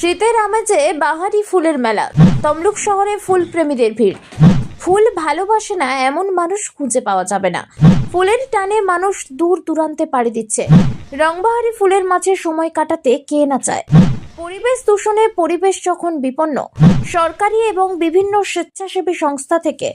শীতের আমেজে বাহারি ফুলের মেলা। তমলুক শহরে ফুল প্রেমীদের ভিড়। ফুল ভালোবাসে না এমন মানুষ খুঁজে পাওয়া যাবে না। ফুলের টানে মানুষ দূর দূরান্তে পাড়ি দিচ্ছে। রংবাহারি ফুলের মাঝে সময় কাটাতে কে না চায়? পরিবেশ দূষণে পরিবেশ যখন বিপন্ন, সরকারি এবং বিভিন্ন স্বেচ্ছাসেবী সংস্থা থেকে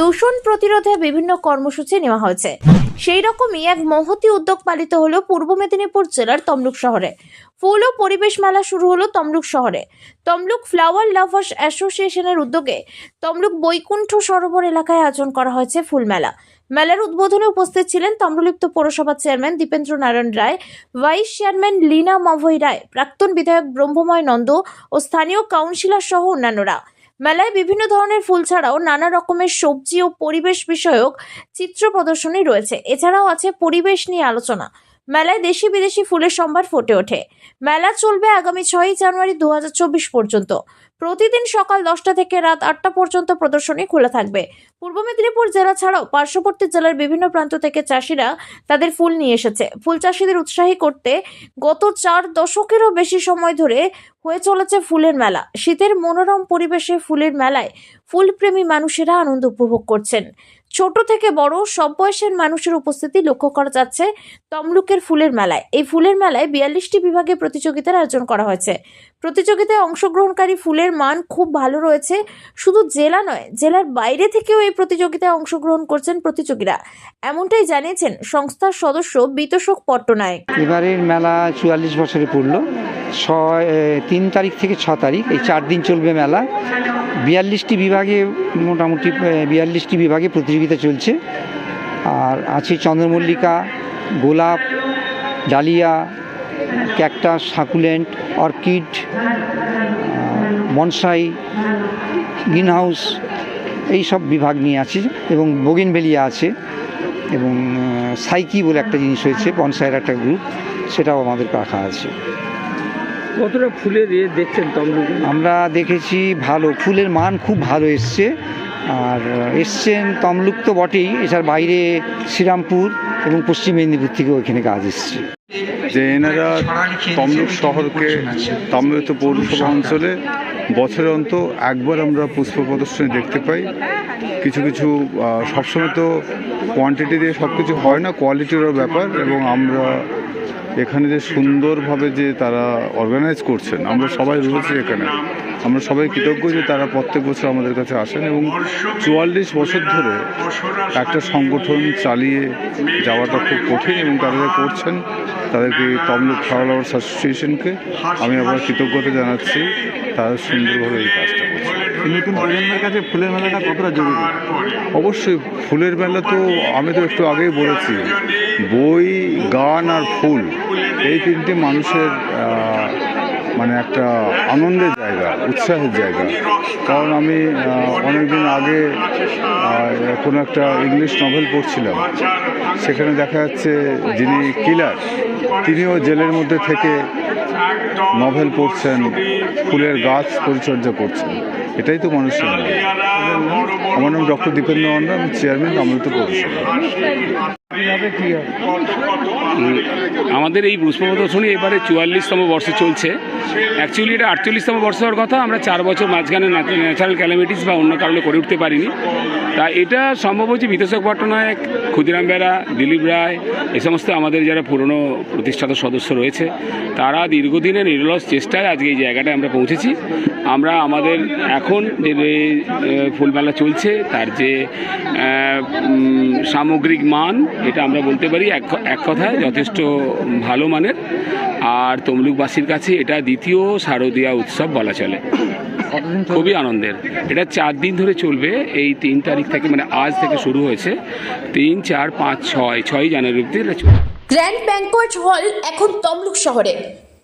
দূষণ প্রতিরোধে বিভিন্ন কর্মসূচি নেওয়া হয়েছে। সেই রকমই এক মহতি উদ্যোগ পালিত হলো পূর্ব মেদিনীপুর জেলার তমলুক শহরে। ফুল ও পরিবেশ মেলা শুরু হলো তমলুক শহরে। তমলুক ফ্লাওয়ার লাভার্স অ্যাসোসিয়েশনের উদ্যোগে তমলুক বৈকুণ্ঠ সরোবর এলাকায় আয়োজন করা হয়েছে ফুল মেলা। মেলার উদ্বোধনে উপস্থিত ছিলেন তাম্রলিপ্ত পৌরসভার chairman Dipendra Narayan Roy, vice chairman Leena Mabhoi Roy, প্রাক্তন বিধায়ক ব্রহ্মময় নন্দ ও স্থানীয় কাউন্সিলর সহ অন্যান্যরা। মেলায় বিভিন্ন ধরনের ফুল ছাড়াও নানা রকমের সবজি ও পরিবেশ বিষয়ক চিত্র প্রদর্শনী রয়েছে। এছাড়াও আছে পরিবেশ নিয়ে আলোচনা। মেলায় দেশি বিদেশি ফুলের সম্ভার ফুটে ওঠে। মেলা চলবে আগামী ছয়ই জানুয়ারি দু হাজার চব্বিশ পর্যন্ত। প্রতিদিন সকাল দশটা থেকে রাত আটটা পর্যন্ত প্রদর্শনী খোলা থাকবে। পূর্ব মেদিনীপুর জেলা ছাড়াও পার্শ্ববর্তী জেলার বিভিন্ন প্রান্ত থেকে চাষিরা তাদের ফুল নিয়ে এসেছে। ফুল চাষিদের উৎসাহী করতে গত চার দশকেরও বেশি সময় ধরে হয়ে চলেছে ফুলের মেলা। শীতের মনোরম পরিবেশে ফুলের মেলায় ফুলপ্রেমী মানুষেরা আনন্দ উপভোগ করছেন। ছোট থেকে বড় সব বয়সের মানুষের উপস্থিতি লক্ষ্য করা যাচ্ছে তমলুকের ফুলের মেলায়। এই ফুলের মেলায় বিয়াল্লিশটি বিভাগে প্রতিযোগিতার আয়োজন করা হয়েছে। প্রতিযোগিতায় অংশগ্রহণকারী ফুলের মান খুব ভালো রয়েছে। শুধু জেলা নয়, জেলার বাইরে থেকেও এই প্রতিযোগিতায় অংশগ্রহণ করছেন প্রতিযোগীরা। এমনটাই জানিয়েছেন সংস্থার সদস্য বিতোষক পট্টনায়ক। এবারের মেলা চুয়াল্লিশ বছরে পড়ল ছয় তিন তারিখ থেকে ছ তারিখ, এই চার দিন চলবে মেলা। বিয়াল্লিশটি বিভাগে মোটামুটি বিয়াল্লিশটি বিভাগে প্রতিযোগিতা চলছে। আর আছে চন্দ্রমল্লিকা, গোলাপ, dahlia, cactus, succulent, orchid bonsai green house এই সব বিভাগ নিয়ে আছে এবং বগিনভেলিয়া আছে এবং সাইকি বলে একটা জিনিস হয়েছে, বনসাইয়ের একটা গ্রুপ, সেটাও আমাদের রাখা আছে। কতটা ফুলের ইয়ে দেখছেন তমলুকে আমরা দেখেছি ভালো ফুলের মান খুব ভালো এসছে। আর এসছেন তমলুক তো বটেই এছাড়া বাইরে শ্রীরামপুর এবং পশ্চিম মেদিনীপুর থেকে ওইখানে কাজ এসছে। যে এনারা তমলুক শহরকে তমলুক পৌরসভা অঞ্চলে বছরে অন্ত একবার আমরা পুষ্প প্রদর্শনী দেখতে পাই। কিছু কিছু সবসময় তো কোয়ান্টিটি দিয়ে সব কিছু হয় না কোয়ালিটিরও ব্যাপার এবং আমরা এখানে যে সুন্দরভাবে যে তারা অর্গানাইজ করছেন, আমরা সবাই রয়েছি এখানে। আমরা সবাই কৃতজ্ঞ যে তারা প্রত্যেক বছর আমাদের কাছে আসেন এবং চুয়াল্লিশ বছর ধরে একটা সংগঠন চালিয়ে যাওয়াটা খুব কঠিন এবং তারা যা করছেন, তাদেরকে তমলুক ফ্লাওয়ার্স অ্যাসোসিয়েশনকে আমি আবার কৃতজ্ঞতা জানাচ্ছি, তারা সুন্দরভাবে এই কাজটা করছে নতুন প্রজন্মের কাছে ফুলের মেলাটা কতটা জরুরি? অবশ্যই ফুলের মেলা তো আমি তো একটু আগেই বলেছি। বই গান আর ফুল এই তিনটি মানুষের মানে একটা আনন্দের জায়গা উৎসাহের জায়গা। কারণ আমি অনেক দিন আগে কোনো একটা ইংলিশ নভেল পড়ছিলাম। সেখানে দেখা যাচ্ছে যিনি কিলার তিনিও জেলের মধ্যে থেকে নভেল পড়ছেন ফুলের গাছ পরিচর্যা করছেন। এটাই তো মানুষের মন। আমার নাম ডক্টর দীপেন্দ্র মন্ডল আমি চেয়ারম্যান অমৃত হয় আমাদের এই পুষ্প প্রদর্শনী এবারে চুয়াল্লিশতম বর্ষে চলছে। অ্যাকচুয়ালি এটা আটচল্লিশতম বর্ষ হওয়ার কথা, আমরা চার বছর মাঝখানে ন্যাচারাল ক্যালামিটিস বা অন্য কারণে করে উঠতে পারিনি। তা এটা সম্ভব হচ্ছে বিতোষক পট্টনায়ক ক্ষুদিরাম বেরা, দিলীপ রায়, এ সমস্ত আমাদের যারা পুরনো প্রতিষ্ঠাতা সদস্য রয়েছে, তারা দীর্ঘদিনের নিরলস চেষ্টায় আজকে এই জায়গাটায় আমরা পৌঁছেছি। আমরা আমাদের এখন যে ফুলমেলা চলছে, তার যে সামগ্রিক মান এটা আমরা বলতে পারি এক এক কথায় যথেষ্ট ভালো মানের। আর তমলুকবাসীর কাছে এটা দ্বিতীয় শারদীয়া উৎসব বলা চলে। খুবই আনন্দের। এটা চার দিন ধরে চলবে। এই তিন তারিখ থেকে মানে আজ থেকে শুরু হয়েছে। তিন চার পাঁচ ছয় ছয় জানুয়ারি অব্দি এটা চলবে। গ্র্যান্ড ব্যাংকোয়েট হল এখন তমলুক শহরে।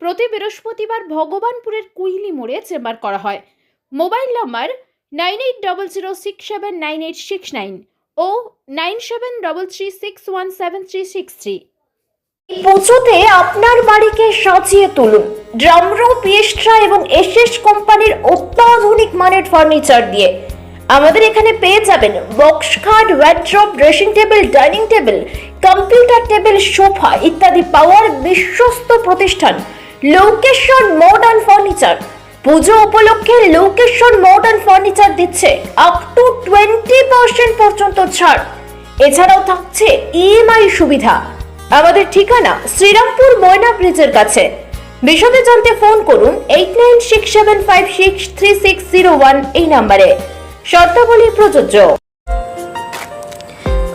প্রতি বৃহস্পতিবার ভগবানপুরের কুইলি মোড়ে চেম্বার করা হয়। Mobile number nine eight double zero six seven nine eight six nine ও nine seven double three six one seven three six three. পুজোতে আপনার বাড়িকে সাজিয়ে তুলুন। ড্রামরো পিয়েস্ট্রা এবং এসএস কোম্পানির অত্যাধুনিক মানের ফার্নিচার দিয়ে। আমাদের এখানে পেয়ে যাবেন বক্স খাট wardrobe dressing table dining table computer table sofa ইত্যাদি পাওয়ার বিশ্বস্ত প্রতিষ্ঠান। লোকেশন মডার্ন ফার্নিচার পুজো উপলক্ষে লোকেশন মডার্ন ফার্নিচার দিচ্ছে আপ টু টোয়েন্টি পার্সেন্ট পর্যন্ত ছাড়। এছাড়াও থাকছে ইএমআই সুবিধা। আমাদের ঠিকানা শ্রীরামপুর ময়না ব্রিজের কাছে। বিশদে জানতে ফোন করুন eight nine six seven five six three six zero one এই নাম্বারে শর্তাবলী প্রযোজ্য।